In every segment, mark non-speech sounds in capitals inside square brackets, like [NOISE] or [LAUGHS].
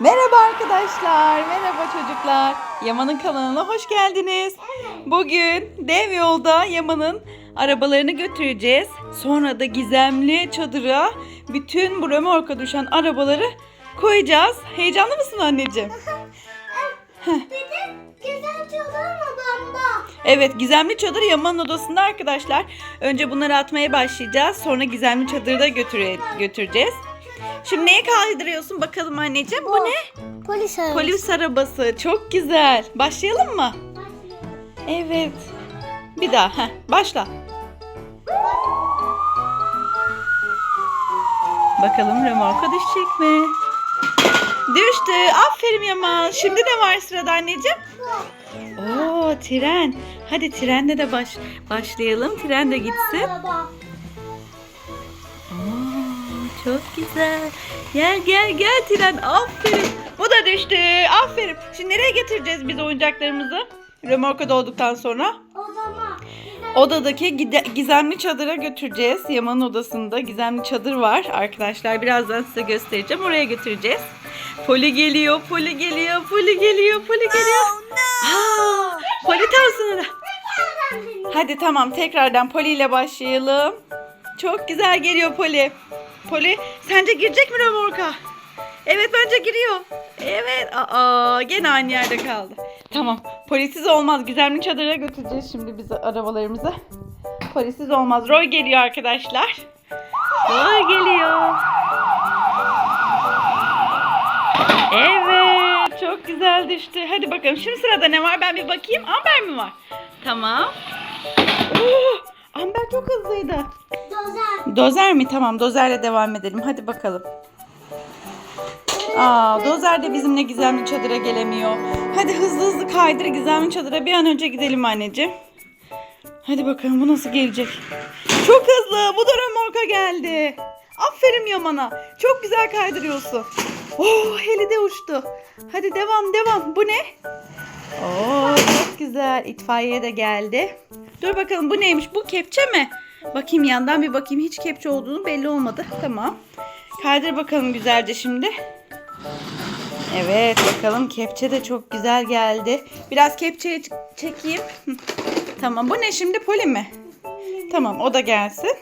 Merhaba arkadaşlar, merhaba çocuklar. Yaman'ın kanalına hoş geldiniz. Bugün dev yolda Yaman'ın arabalarını götüreceğiz. Sonra da gizemli çadıra bütün bu römorka düşen arabaları koyacağız. Heyecanlı mısın anneciğim? [LAUGHS] Evet, gizemli çadır Yaman'ın odasında arkadaşlar. Önce bunları atmaya başlayacağız. Sonra gizemli çadırı da götüre, götüreceğiz. Şimdi neye kaydırıyorsun bakalım anneciğim? Bu ne? Polis arabası. Polis arabası. Çok güzel. Başlayalım mı? Evet. Bir daha. Heh, başla. Bakalım remorka düşecek mi? Düştü. Aferin Yaman. Şimdi ne var sırada anneciğim? Oo tren. Hadi trenle de baş başlayalım. Tren de gitsin. Araba. Çok güzel. Gel gel gel tren. Aferin. Bu da düştü. Aferin. Şimdi nereye getireceğiz biz oyuncaklarımızı? Römorka dolduktan sonra. O zaman. Odadaki gizemli çadıra götüreceğiz. Yaman'ın odasında gizemli çadır var arkadaşlar. Birazdan size göstereceğim. Oraya götüreceğiz. Poli geliyor, Poli geliyor, Poli geliyor, Poli geliyor. Aa, Poli tam sınırda. Hadi tamam tekrardan Poli ile başlayalım. Çok güzel geliyor Poli. Poli sence girecek mi römorka? Evet bence giriyor. Evet. Aa gene aynı yerde kaldı. Tamam. Polisiz olmaz. Gizemli çadıra götüreceğiz şimdi biz arabalarımızı. Polisiz olmaz. Roy geliyor arkadaşlar. Roy geliyor. Evet. Çok güzel düştü. Hadi bakalım. Şimdi sırada ne var? Ben bir bakayım. Amber mi var? Tamam. Oo, Amber çok hızlıydı. Dozer. Mi? Tamam dozerle devam edelim. Hadi bakalım. Aa, dozer de bizimle gizemli çadıra gelemiyor. Hadi hızlı hızlı kaydır gizemli çadıra bir an önce gidelim anneciğim. Hadi bakalım bu nasıl gelecek? Çok hızlı. Bu da römorka geldi. Aferin Yaman'a. Çok güzel kaydırıyorsun. Oh heli de uçtu. Hadi devam devam. Bu ne? Oo çok güzel. İtfaiye de geldi. Dur bakalım bu neymiş? Bu kepçe mi? Bakayım yandan bir bakayım. Hiç kepçe olduğunu belli olmadı. Tamam. Kaydır bakalım güzelce şimdi. Evet bakalım kepçe de çok güzel geldi. Biraz kepçeyi ç- çekeyim. Tamam bu ne şimdi poli mi? Tamam o da gelsin.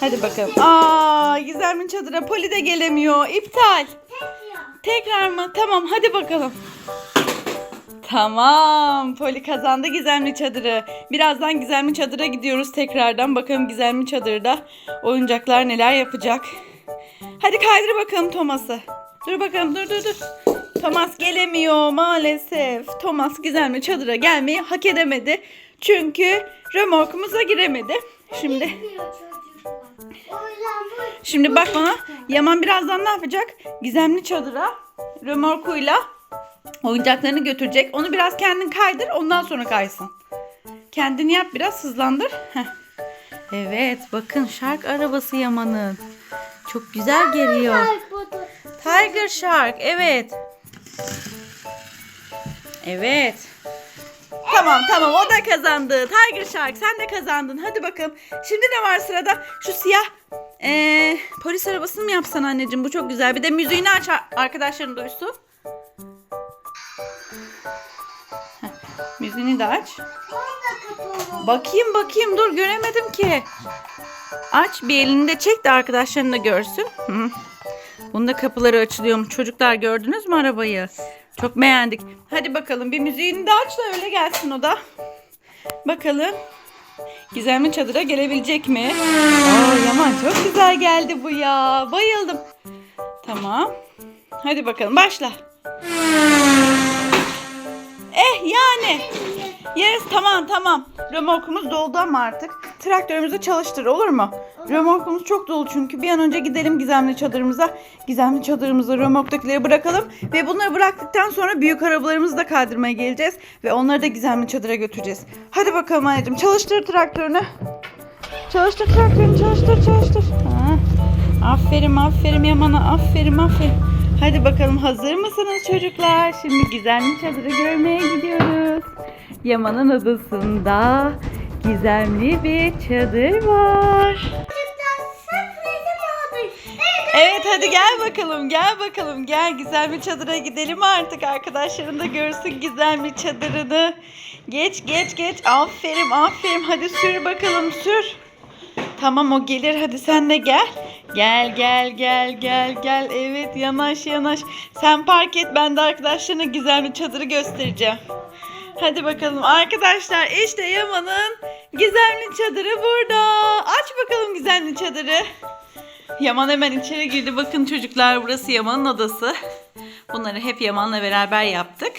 Hadi bakalım. Aa Gizem'in çadıra poli de gelemiyor. İptal. Tekrar mı? Tamam hadi bakalım. Tamam. Poli kazandı gizemli çadırı. Birazdan gizemli çadıra gidiyoruz tekrardan. Bakalım gizemli çadırda oyuncaklar neler yapacak. Hadi kaydır bakalım Thomas'ı. Dur bakalım dur dur dur. Thomas gelemiyor maalesef. Thomas gizemli çadıra gelmeyi hak edemedi. Çünkü römorkumuza giremedi. Şimdi Şimdi bak bana Yaman birazdan ne yapacak? Gizemli çadıra römorkuyla oyuncaklarını götürecek. Onu biraz kendin kaydır ondan sonra kaysın. Kendini yap biraz hızlandır. Heh. Evet bakın şark arabası Yaman'ın. Çok güzel geliyor. Tiger Shark evet. Evet. Tamam tamam o da kazandı. Tiger Shark sen de kazandın. Hadi bakalım. Şimdi ne var sırada? Şu siyah ee, polis arabasını mı yapsan anneciğim? Bu çok güzel. Bir de müziğini aç ar- arkadaşların duysun. Müziğini de aç. Bakayım bakayım dur göremedim ki. Aç bir elini de çek de arkadaşların da görsün. Hı. Bunda kapıları açılıyormuş. Çocuklar gördünüz mü arabayı? Çok beğendik. Hadi bakalım bir müziğini de aç da öyle gelsin o da. Bakalım. Gizemli çadıra gelebilecek mi? Aa, Yaman çok güzel geldi bu ya. Bayıldım. Tamam. Hadi bakalım başla. Eh yani. Yes tamam tamam. Römorkumuz doldu ama artık. Traktörümüzü çalıştır olur mu? Römorkumuz çok dolu çünkü. Bir an önce gidelim gizemli çadırımıza. Gizemli çadırımıza römorktakileri bırakalım. Ve bunları bıraktıktan sonra büyük arabalarımızı da kaydırmaya geleceğiz. Ve onları da gizemli çadıra götüreceğiz. Hadi bakalım anneciğim çalıştır traktörünü. Çalıştır traktörünü çalıştır çalıştır. Ha. Aferin aferin Yaman'a aferin aferin. Hadi bakalım hazır mısınız çocuklar? Şimdi gizemli çadırı görmeye gidiyoruz. Yaman'ın adasında gizemli bir çadır var. Evet hadi gel bakalım gel bakalım gel güzel bir çadıra gidelim artık arkadaşların da görsün güzel bir çadırını. Geç geç geç aferin aferin hadi sür bakalım sür. Tamam o gelir hadi sen de gel. Gel gel gel gel gel evet yanaş yanaş. Sen park et ben de arkadaşlarına güzel bir çadırı göstereceğim. Hadi bakalım arkadaşlar işte Yaman'ın gizemli çadırı burada. Aç bakalım gizemli çadırı. Yaman hemen içeri girdi. Bakın çocuklar burası Yaman'ın odası. Bunları hep Yaman'la beraber yaptık.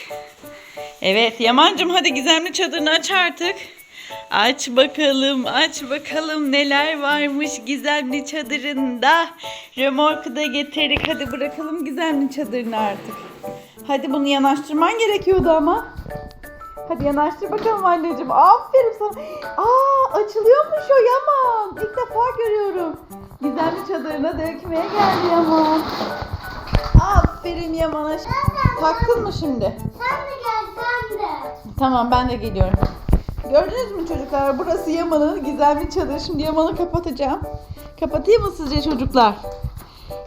Evet Yaman'cığım hadi gizemli çadırını aç artık. Aç bakalım, aç bakalım neler varmış gizemli çadırında. Remorku da getirdik. Hadi bırakalım gizemli çadırını artık. Hadi bunu yanaştırman gerekiyordu ama. Hadi yanaştır bakalım anneciğim. Aferin sana. Aa açılıyormuş o Yaman. İlk defa görüyorum. Gizemli çadırına dökmeye geldi Yaman. Aferin Yaman'a. Taktın mı şimdi? Sen de gel sen de. Tamam ben de geliyorum. Gördünüz mü çocuklar? Burası Yaman'ın gizemli çadırı. Şimdi Yaman'ı kapatacağım. Kapatayım mı sizce çocuklar?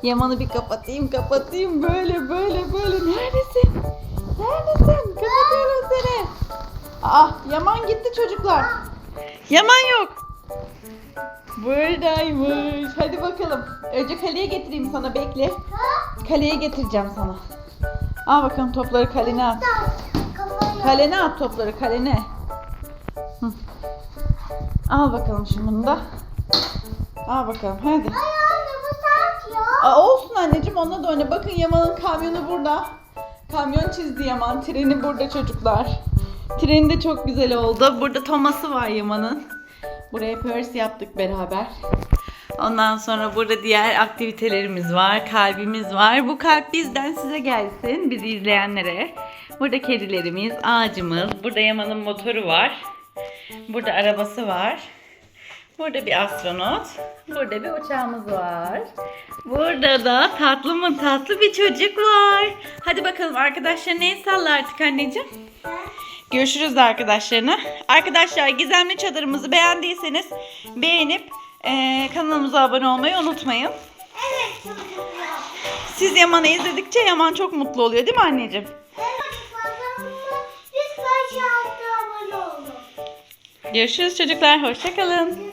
Yaman'ı bir kapatayım kapatayım. Böyle böyle böyle. Neredesin? Neredesin? Ah Yaman gitti çocuklar. Yaman yok. Buradaymış. Hadi bakalım. Önce kaleye getireyim sana bekle. Kaleye getireceğim sana. Al bakalım topları kalene at. Kalene at topları kalene. Hı. Al bakalım şimdi bunu da. Al bakalım hadi. Ay anne bu sert ya. Aa, olsun anneciğim onunla da oyna. Bakın Yaman'ın kamyonu burada. Kamyon çizdi Yaman. Treni burada çocuklar. Treni de çok güzel oldu. Burada Thomas'ı var Yaman'ın. Buraya pörs yaptık beraber. Ondan sonra burada diğer aktivitelerimiz var. Kalbimiz var. Bu kalp bizden size gelsin. Bizi izleyenlere. Burada kedilerimiz, ağacımız. Burada Yaman'ın motoru var. Burada arabası var. Burada bir astronot. Burada bir uçağımız var. Burada da tatlı mı tatlı bir çocuk var. Hadi bakalım arkadaşlar neyi salla artık anneciğim. Görüşürüz arkadaşlarına. Arkadaşlar gizemli çadırımızı beğendiyseniz beğenip eee, kanalımıza abone olmayı unutmayın. Evet çocuklar. Siz Yaman'ı izledikçe Yaman çok mutlu oluyor değil mi anneciğim? Evet kanalımıza lütfen abone olun. Görüşürüz çocuklar. Hoşçakalın.